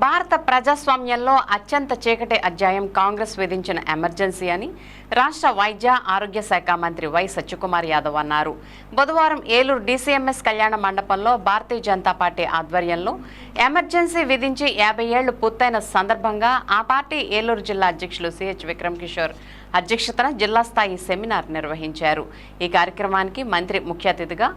భారత ప్రజాస్వామ్యంలో అత్యంత చీకటి అధ్యాయం కాంగ్రెస్ విధించిన ఎమర్జెన్సీ అని రాష్ట్ర వైద్య ఆరోగ్య శాఖ మంత్రి వై సత్యకుమార్ యాదవ్ అన్నారు. బుధవారం ఏలూరు డీసీఎంఎస్ కళ్యాణ మండపంలో భారతీయ జనతా పార్టీ ఆధ్వర్యంలో ఎమర్జెన్సీ విధించి యాభై ఏళ్ళు పూర్తయిన సందర్భంగా ఆ పార్టీ ఏలూరు జిల్లా అధ్యక్షులు సిహెచ్ విక్రమ్ కిషోర్ అధ్యక్షతన జిల్లా స్థాయి సెమినార్ నిర్వహించారు. ఈ కార్యక్రమానికి మంత్రి ముఖ్య అతిథిగా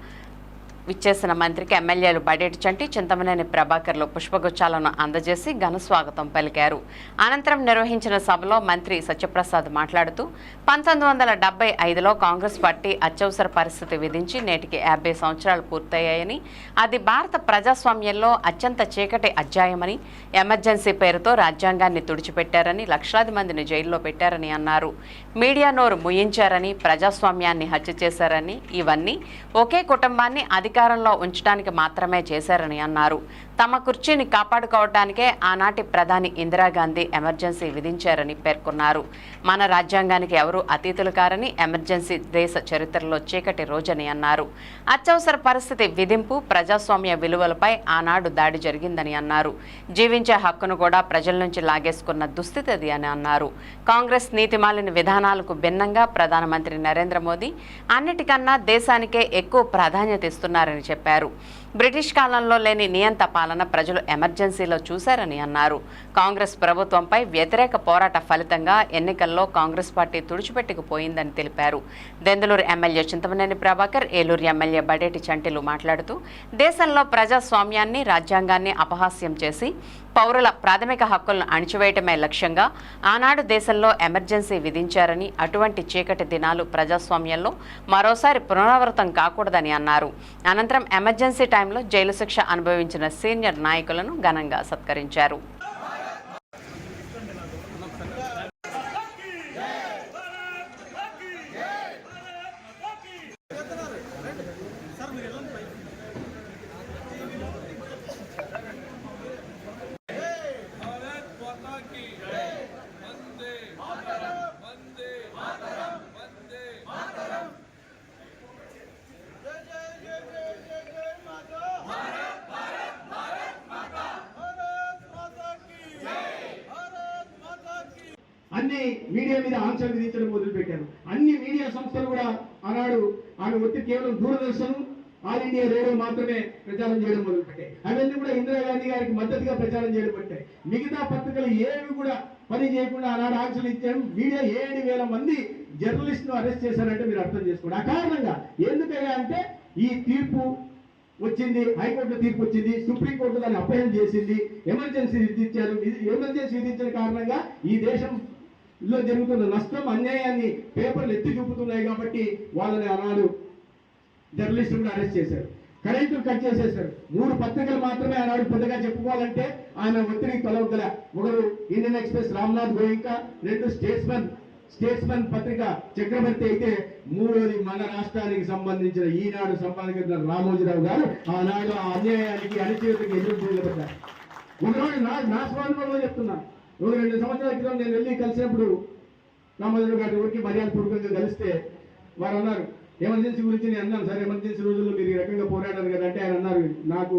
విచ్చేసిన మంత్రికి ఎమ్మెల్యేలు బడేటి చంటి చింతమనేని ప్రభాకర్లు పుష్పగుచ్చాలను అందజేసి ఘన స్వాగతం పలికారు. అనంతరం నిర్వహించిన సభలో మంత్రి సత్యప్రసాద్ మాట్లాడుతూ పంతొమ్మిది వందల డెబ్బై ఐదులో కాంగ్రెస్ పార్టీ అత్యవసర పరిస్థితి విధించి నేటికి యాభై సంవత్సరాలు పూర్తయ్యాయని అది భారత ప్రజాస్వామ్యంలో అత్యంత చీకటి అధ్యాయమని ఎమర్జెన్సీ పేరుతో రాజ్యాంగాన్ని తుడిచిపెట్టారని లక్షలాది మందిని జైల్లో పెట్టారని అన్నారు. మీడియా నోరు ముయించారని ప్రజాస్వామ్యాన్ని హత్య చేశారని ఇవన్నీ ఒకే కుటుంబాన్ని అధిక అధికారంలో ఉంచడానికి మాత్రమే చేశారని అన్నారు. తమ కుర్చీని కాపాడుకోవడానికే ఆనాటి ప్రధాని ఇందిరాగాంధీ ఎమర్జెన్సీ విధించారని పేర్కొన్నారు. మన రాజ్యాంగానికి ఎవరూ అతీతులు కారని ఎమర్జెన్సీ దేశ చరిత్రలో చీకటి రోజని అన్నారు. అత్యవసర పరిస్థితి విధింపు ప్రజాస్వామ్య విలువలపై ఆనాడు దాడి జరిగిందని అన్నారు. జీవించే హక్కును కూడా ప్రజల నుంచి లాగేసుకున్న దుస్థితి అది అని అన్నారు. కాంగ్రెస్ నీతిమాలిన విధానాలకు భిన్నంగా ప్రధానమంత్రి నరేంద్ర మోదీ అన్నిటికన్నా దేశానికే ఎక్కువ ప్రాధాన్యత ఇస్తున్నారని చెప్పారు. బ్రిటిష్ కాలంలో లేని నియంత పాలన ప్రజలు ఎమర్జెన్సీలో చూశారని అన్నారు. కాంగ్రెస్ ప్రభుత్వంపై వ్యతిరేక పోరాట ఫలితంగా ఎన్నికల్లో కాంగ్రెస్ పార్టీ తుడిచిపెట్టుకుపోయిందని తెలిపారు. దెందులూరు ఎమ్మెల్యే చింతమనేని ప్రభాకర్ ఏలూరు ఎమ్మెల్యే బడేటి చంటిలు మాట్లాడుతూ దేశంలో ప్రజాస్వామ్యాన్ని రాజ్యాంగాన్ని అపహాస్యం చేసి పౌరుల ప్రాథమిక హక్కులను అణిచివేయటమే లక్ష్యంగా ఆనాడు దేశంలో ఎమర్జెన్సీ విధించారని అటువంటి చీకటి దినాలు ప్రజాస్వామ్యంలో మరోసారి పునరావృతం కాకూడదని అన్నారు. అనంతరం ఎమర్జెన్సీ టైంలో జైలు శిక్ష అనుభవించిన సీనియర్ నాయకులను ఘనంగా సత్కరించారు. అన్ని మీడియా మీద ఆంక్షలు విధించడం మొదలుపెట్టారు. అన్ని మీడియా సంస్థలు కూడా ఆనాడు ఆమె ఒత్తి కేవలం దూరదర్శన్ ఆల్ ఇండియా రేడియో మాత్రమే ప్రచారం చేయడం మొదలుపెట్టాయి. అవన్నీ కూడా ఇందిరాగాంధీ గారికి మద్దతుగా ప్రచారం చేయడం పెట్టాయి మిగతా పత్రికలు ఏవి కూడా పని చేయకుండా ఆనాడు ఆంక్షలు ఇచ్చారు మీడియా ఏడు వేల మంది జర్నలిస్ట్ను అరెస్ట్ చేశారంటే మీరు అర్థం చేసుకోండి. కారణంగా ఎందుకయ్యా అంటే ఈ తీర్పు వచ్చింది హైకోర్టులో తీర్పు వచ్చింది సుప్రీంకోర్టు దాన్ని అపహరణ చేసింది ఎమర్జెన్సీ విధించారు. ఇది- ఎమర్జెన్సీ విధించిన కారణంగా ఈ దేశం ఇందులో జరుగుతున్న నష్టం అన్యాయాన్ని పేపర్లు ఎత్తి చూపుతున్నాయి కాబట్టి వాళ్ళని ఆనాడు జర్నలిస్టులను అరెస్ట్ చేశారు. కరెంటు కట్ చేసేశారు. మూడు పత్రికలు మాత్రమే ఆనాడు పెద్దగా చెప్పుకోవాలంటే ఆయన ఒత్తిడి తొలగల ఒకరు ఇండియన్ ఎక్స్ప్రెస్ రామ్నాథ్ గోయింక రెండు స్టేట్స్మెన్ స్టేట్స్మెన్ పత్రిక చక్రవర్తి అయితే మూడోది మన రాష్ట్రానికి సంబంధించిన ఈనాడు సంపాదకుడు రామోజీరావు గారు. ఆనాడు ఆ అన్యాయానికి అణచివేతకి ఎదురు చూడబడ్డారు. ఒకరోజు నా నా స్వానుభవంలో చెప్తున్నాను ఒక రెండు సంవత్సరాల క్రితం నేను వెళ్ళి కలిసినప్పుడు రామోజీరావు గారి ఊరికి మర్యాద పూర్వకంగా కలిస్తే వారు అన్నారు ఎమర్జెన్సీ గురించి నేను అన్నాను సార్ ఎమర్జెన్సీ రోజుల్లో మీరు ఈ రకంగా పోరాడారు కదా అంటే ఆయన అన్నారు నాకు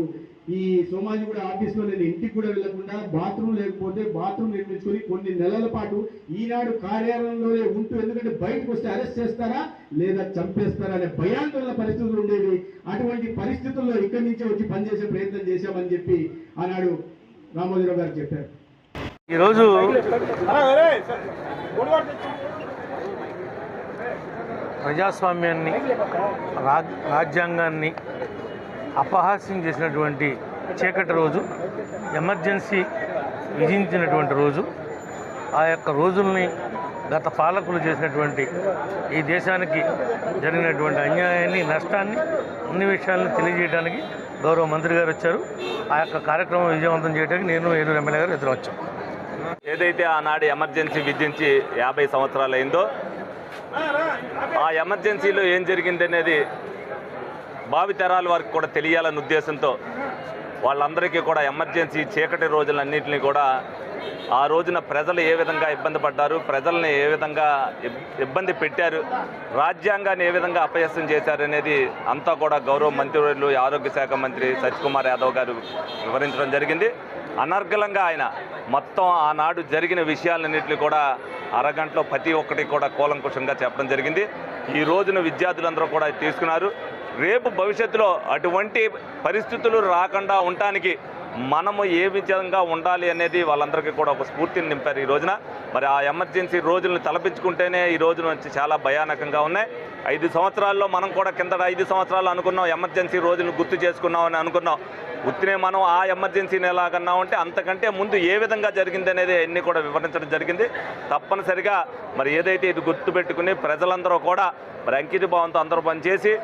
ఈ సోమాజిగూడ ఆఫీస్లో నేను ఇంటికి కూడా వెళ్ళకుండా బాత్రూమ్ లేకపోతే బాత్రూమ్ నిర్మించుకొని కొన్ని నెలల పాటు ఈనాడు కార్యాలయంలోనే ఉంటూ ఎందుకంటే బయటకు వస్తే అరెస్ట్ చేస్తారా లేదా చంపేస్తారా అనే భయాందోళన పరిస్థితులు ఉండేవి. అటువంటి పరిస్థితుల్లో ఇక్కడి నుంచే వచ్చి పనిచేసే ప్రయత్నం చేశామని చెప్పి ఆనాడు రామోజీరావు గారు చెప్పారు. ఈరోజు ప్రజాస్వామ్యాన్ని రాజ్యాంగాన్ని అపహాస్యం చేసినటువంటి చీకటి రోజు ఎమర్జెన్సీ విధించినటువంటి రోజు ఆ యొక్క రోజుల్ని గత పాలకులు చేసినటువంటి ఈ దేశానికి జరిగినటువంటి అన్యాయాన్ని నష్టాన్ని అన్ని విషయాలను తెలియజేయడానికి గౌరవ మంత్రి గారు వచ్చారు. ఆ యొక్క కార్యక్రమం విజయవంతం చేయడానికి నేను ఏలూరు ఎమ్మెల్యే గారు ఇద్దరు వచ్చాం. ఏదైతే ఆనాడు ఎమర్జెన్సీ విధించి యాభై సంవత్సరాలు అయిందో ఆ ఎమర్జెన్సీలో ఏం జరిగింది అనేది భావితరాల వారికి కూడా తెలియాలన్న ఉద్దేశంతో వాళ్ళందరికీ కూడా ఎమర్జెన్సీ చీకటి రోజులన్నింటినీ కూడా ఆ రోజున ప్రజలు ఏ విధంగా ఇబ్బంది పడ్డారు ప్రజల్ని ఏ విధంగా ఇబ్బంది పెట్టారు రాజ్యాంగాన్ని ఏ విధంగా అపయస్యం చేశారు అనేది అంతా కూడా గౌరవ మంత్రివర్యులు ఆరోగ్య శాఖ మంత్రి సత్యకుమార్ యాదవ్ గారు వివరించడం జరిగింది. అనర్గళంగా ఆయన మొత్తం ఆనాడు జరిగిన విషయాలన్నింటినీ కూడా అరగంటలో ప్రతి ఒక్కటి కూడా కూలంకుషంగా చెప్పడం జరిగింది. ఈ రోజున విద్యార్థులందరూ కూడా ఇది తీసుకున్నారు. రేపు భవిష్యత్తులో అటువంటి పరిస్థితులు రాకుండా ఉండటానికి మనము ఏ విధంగా ఉండాలి అనేది వాళ్ళందరికీ కూడా ఒక స్ఫూర్తిని నింపారు ఈ రోజున. మరి ఆ ఎమర్జెన్సీ రోజులను తలపించుకుంటేనే ఈ రోజున నుంచి చాలా భయానకంగా ఉన్నాయి. ఐదు సంవత్సరాల్లో మనం కూడా కిందట ఐదు సంవత్సరాలు అనుకున్నాం ఎమర్జెన్సీ రోజులు గుర్తు చేసుకున్నాం అని అనుకున్నాం. ఉత్తినే మనం ఆ ఎమర్జెన్సీని ఎలాగన్నా ఉంటే అంతకంటే ముందు ఏ విధంగా జరిగింది అనేది అన్నీ కూడా వివరించడం జరిగింది. తప్పనిసరిగా మరి ఏదైతే ఇది గుర్తుపెట్టుకుని ప్రజలందరూ కూడా మరి అంకిత భావంతో అందరూ పనిచేసి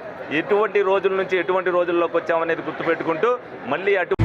ఎటువంటి రోజుల నుంచి ఎటువంటి రోజుల్లోకి వచ్చామనేది గుర్తుపెట్టుకుంటూ మళ్ళీ అటు